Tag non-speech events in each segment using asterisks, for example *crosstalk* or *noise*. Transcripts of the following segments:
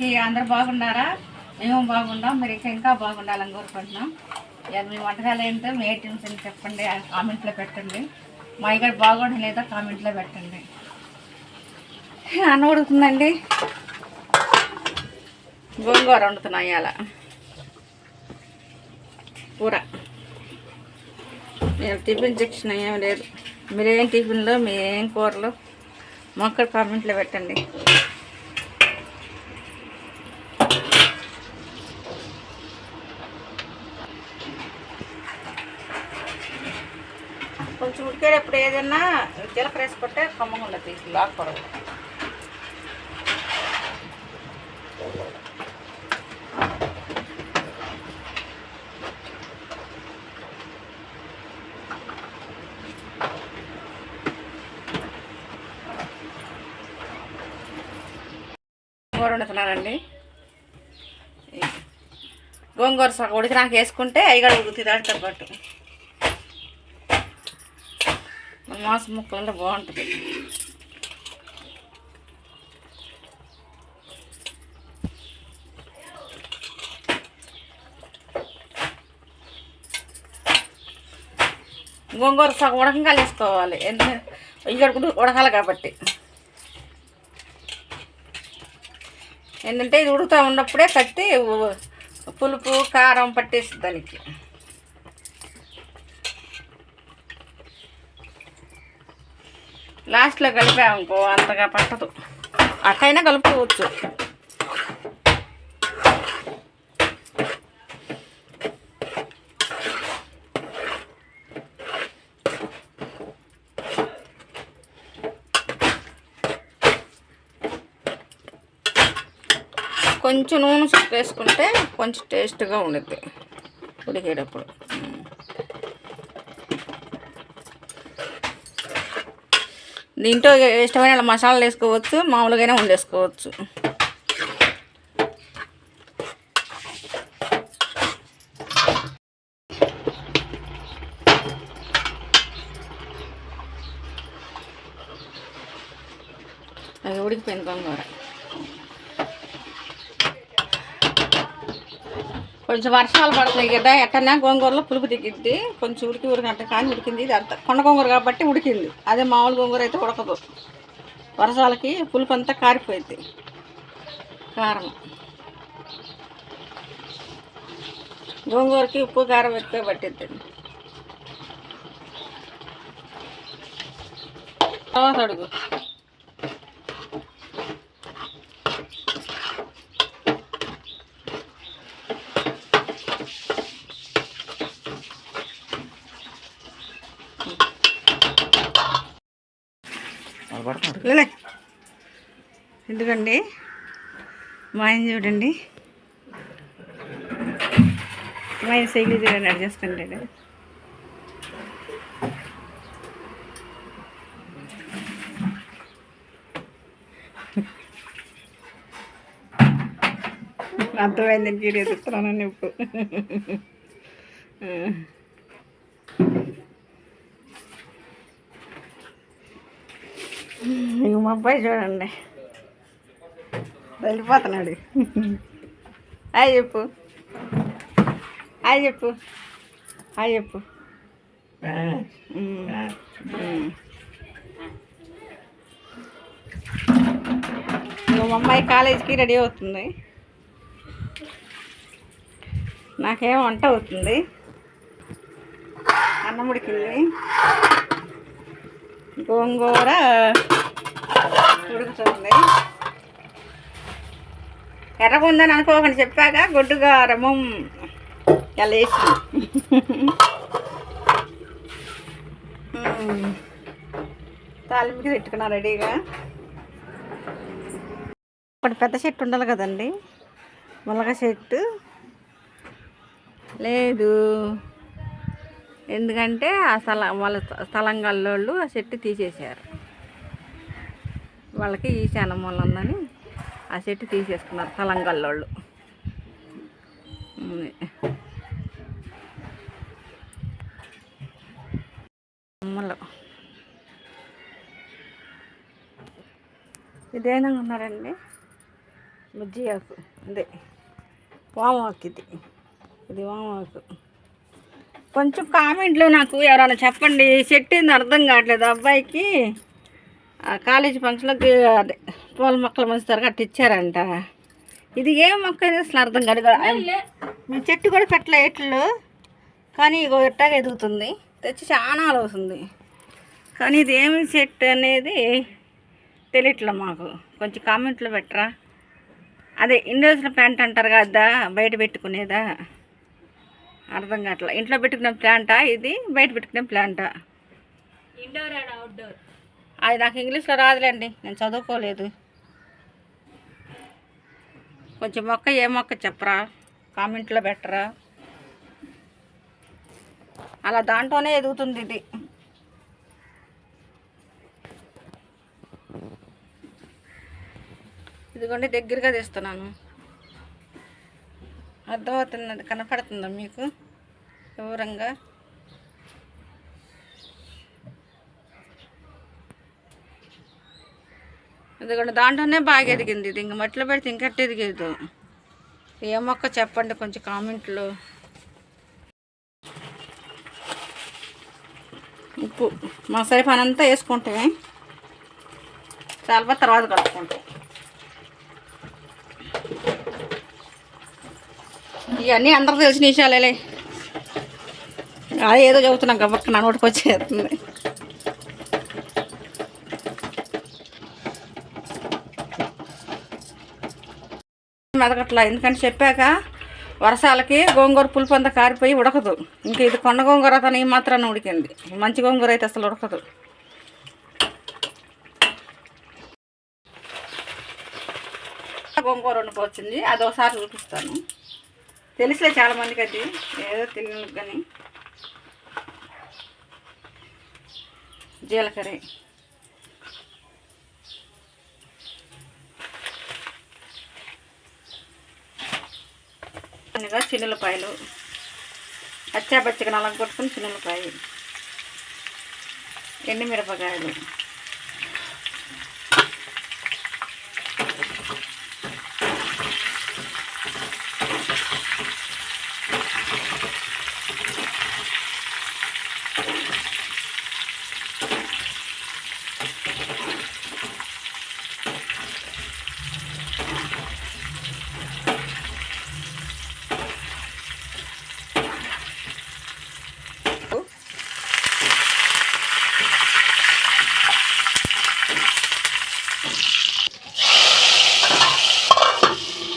అందరు బాగున్నారా? మేము బాగున్నాం మీరు ఇంకా ఇంకా బాగుండాలని కోరుకుంటున్నాం. ఇక మీ వంటకాలు ఏంటో మీ ఐటమ్స్ ఏంటో చెప్పండి కామెంట్లో పెట్టండి. మా ఇక్కడ బాగుండడం లేదో కామెంట్లో పెట్టండి. అన్న ఉడుకుతుందండి. గోంగూర వండుతున్నాయి అలా కూర. నేను టిఫిన్ సెక్షన్ ఏం లేదు. మీరేం టిఫిన్లో మీరేం కూరలు మొక్కలు కామెంట్లో పెట్టండి కొంచెం ఏదన్నా ఏదైనా జీలకర్ర వేసుకుంటే కమ్మగా ఉండదు లాక్కూడదు గోంగూర వండుతున్నానండి గోంగూర సగం ఉడికి నాకు వేసుకుంటే అయ్యగాడు ఉడుకుతుంది దాటితో పాటు మాంసం ముక్కలంటే బాగుంటుంది. గోంగూర సగం ఉడకంగా వేసుకోవాలి. ఎందుకంటే ఇయ్యడుకుంటూ ఉడకాలి కాబట్టి. ఏంటంటే ఇది ఉడుకుతూ ఉన్నప్పుడే కట్టి పులుపు కారం పట్టేసి దానికి. లాస్ట్లో కలిపామనుకో అంతగా పట్టదు. అట్టయినా కలుపుకోవచ్చు. కొంచెం నూనె వేసుకుంటే కొంచెం టేస్ట్గా ఉండుద్ది. ఉడికేటప్పుడు. దీంట్లో ఇష్టమైన మసాలాలు వేసుకోవచ్చు మామూలుగానే వండేసుకోవచ్చు. అది ఉడికిపోయింది గోంగూర కొంచెం వర్షాలు పడుతున్నాయి కదా ఎట్టనా గోంగూరలో పులుపు దిగింది కొంచెం ఉడికి ఉడికంట కానీ ఉడికింది. ఇది అంత కొండ గోంగూర కాబట్టి ఉడికింది. అదే మామూలు గోంగూర అయితే ఉడకదు. వర్షాలకి పులుపు అంతా కారిపోయింది. కారం. గోంగూరకి ఉప్పు కారం ఎక్కువ పట్టిద్ది. తర్వాత అడుగు. ఎందుకండి మా ఆయన చూడండి మా ఆయన శైలి చూడండి అడ్జస్టండి అర్థమైంది మీరు ఎదుగుతున్నానని ఇప్పుడు ఇంక మా అబ్బాయి చూడండి. వెళ్ళిపోతున్నాడు. హాయ్ చెప్పు. హాయ్ చెప్పు. హాయ్ చెప్పు. మా అమ్మాయి కాలేజీకి రెడీ అవుతుంది. నాకేం వంట అవుతుంది. అన్నం ఉడికింది గోంగూర ఉడుకుతుంది. ఎర్రగా ఉందని అనుకోకండి చెప్పాక గొడ్డుగా రమం ఇలా వేసి తాలింపుకి పెట్టుకున్నా రెడీగా. ఒకటి పెద్ద చెట్టు ఉండాలి కదండి. ములగ చెట్టు లేదు. ఎందుకంటే ఆ స్థల వాళ్ళ స్థలం గల్లోళ్ళు ఆ చెట్టు తీసేశారు. వాళ్ళకి ఈ మూల ఉందని ఆ చెట్టు తీసేసుకున్నారు స్థలం గల్లోళ్ళు అమ్మలు ఇదేనా ఉన్నారండి? బుజ్జి ఆకు. అదే. వామాకు ఇది. ఇది వామాకు కొంచెం కామెంట్లో నాకు ఎవరైనా చెప్పండి. చెట్టు అర్థం కావట్లేదు. అబ్బాయికి ఆ కాలేజీ ఫంక్షన్లోకి అదే. పూల మొక్కలు మంచుతారు అట్ట ఇచ్చారంట. ఇది ఏ మొక్క అసలు అర్థం కాదు. మీ చెట్టు కూడా పెట్టలే ఎట్లు. కానీ ఇగో ఎట్టాగా ఎదుగుతుంది. తెచ్చి చాలా అవుతుంది కానీ ఇది ఏమి చెట్టు అనేది తెలియట్లే మాకు. కొంచెం కామెంట్లో పెట్టరా. అదే ఇండివిజువల్ ప్యాంట్ అంటారు కదా బయట పెట్టుకునేదా. అర్థం కావట్లే. ఇంట్లో పెట్టుకునే ప్లాంటా ఇది బయట పెట్టుకునే ప్లాంటా? Indoor and outdoor. అది నాకు ఇంగ్లీష్లో రాదులేండి. నేను చదువుకోలేదు. కొంచెం మొక్క ఏ మొక్క చెప్పరా? కామెంట్లో పెట్టరా? అలా దాంట్లోనే ఎదుగుతుంది ఇది. ఇదిగోండి దగ్గరగా తీస్తున్నాను. అర్థమవుతుంది కనపడుతుందా మీకు? వివరంగా. ఎందుకంటే దాంట్లోనే బాగా ఎదిగింది. ఇది ఇంక మట్టిలో పెడితే ఇంకట్టు ఎదిగేదు. ఏ మొక్క చెప్పండి కొంచెం కామెంట్లో. ఉప్పు. మసాలా పని అంతా వేసుకుంటే చాలా తర్వాత కలుపుకుంటాం. ఇవన్నీ అందరికి తెలిసిన విషయాలే అదే ఏదో చెబుతున్నాం గబక్క నా నోటికి వచ్చేస్తుంది మెదగట్లా ఎందుకంటే చెప్పాక వర్షాలకి గోంగూర పులుపు అంతా కారిపోయి ఉడకదు. ఇంకా ఇది కొండ గోంగూర తను ఈ మాత్రాన్ని ఉడికింది. మంచి గోంగూర అయితే అసలు ఉడకదు. గోంగూర వండుకోవచ్చింది అది ఒకసారి చూపిస్తాను. తెలుసులే చాలా మందికి అది. ఏదో తెలియదు కానీ జీలకర్ర. కొన్నిగా చిన్నులపాయలు. అచ్చా పచ్చిగా నలగ కొట్టుకుని ఎండుమిరపకాయలు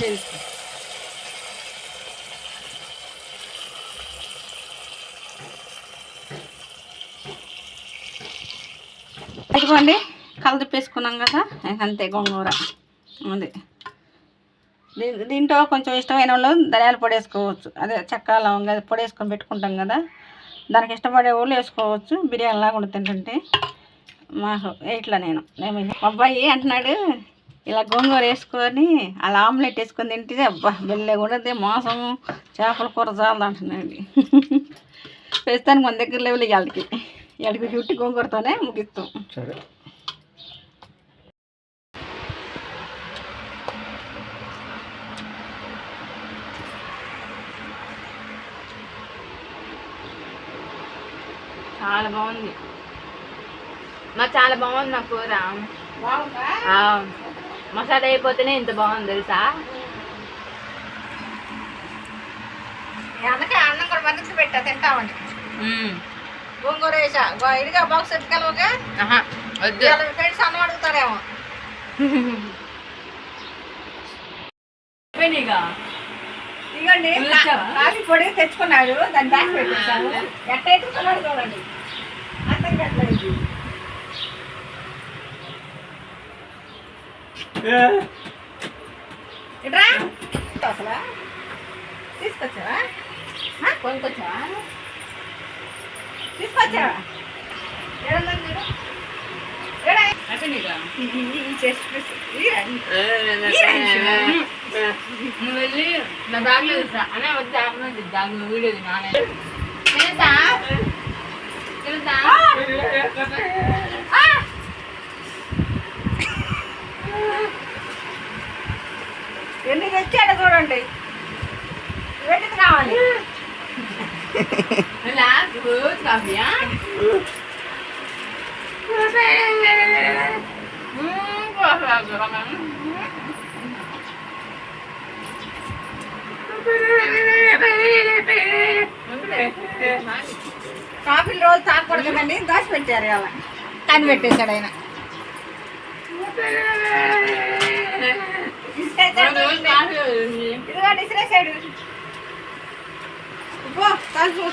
తెలుసు ఇదిగోండి చేసుకున్నాం కదా అంతే గోంగూర. ఉంది దీంట్లో కొంచెం ఇష్టమైన వాళ్ళు ధనియాల పొడి వేసుకోవచ్చు. అదే చెక్క లవంగా పొడి వేసుకొని పెట్టుకుంటాం కదా. దానికి ఇష్టపడే వాళ్ళు వేసుకోవచ్చు. బిర్యానీ లాగా కూడా తింటుంటే మాకు ఇట్లా నేను. నేను అబ్బాయి అంటున్నాడు ఇలా గోంగూర వేసుకొని అలా ఆమ్లెట్ వేసుకొని తింటే అబ్బా బెల్లె ఉండదు మోసం చేపల కూర చాలదు అంటున్నాడు. *laughs* ప్రస్తుతానికి మన దగ్గర లేవులు ఇవాళకి. ఇవాళకి చుట్టి గోంగూరతోనే ముగిస్తాం. సరే. చాలా బాగుంది. మా చాలా బాగుంది నా కూర. మసాలా అయిపోతేనే ఇంత బాగుంది తెలుసా? అందుకే అన్నం కూడా మరింత పెట్టా తింటామండి. గోంగూర వేసా. ఇదిగా బాక్స్ ఎత్తుకెళ్ళవగా ఫ్రెండ్స్ అన్నం అడుగుతారేమో? కాఫీ పొడి తెచ్చుకున్నాడు. దాన్ని దాచి పెట్టేశాను. ఎట్ట చూడండి ఇట్రా. అసలు తీసుకొచ్చావా? కొనుక్కొచ్చావా? తీసుకొచ్చావా. నువ్వు వెళ్ళి నా బ్యాగ్లో అనే వచ్చి ఆమె బ్యాగ్ వీడియో నానే తెలుసా తెలుసా ఆ! ఎన్ని తెచ్చాడు చూడండి. కావాలి లాస్ట్ కాఫీయా కాఫీలు రోజు తాగకూడదు కదండి దాచి పెట్టారు ఇలా కానీ పెట్టేశాడు ఆయన. ఇదిగోండి ఇసిరేసాడు. పో తలుపు?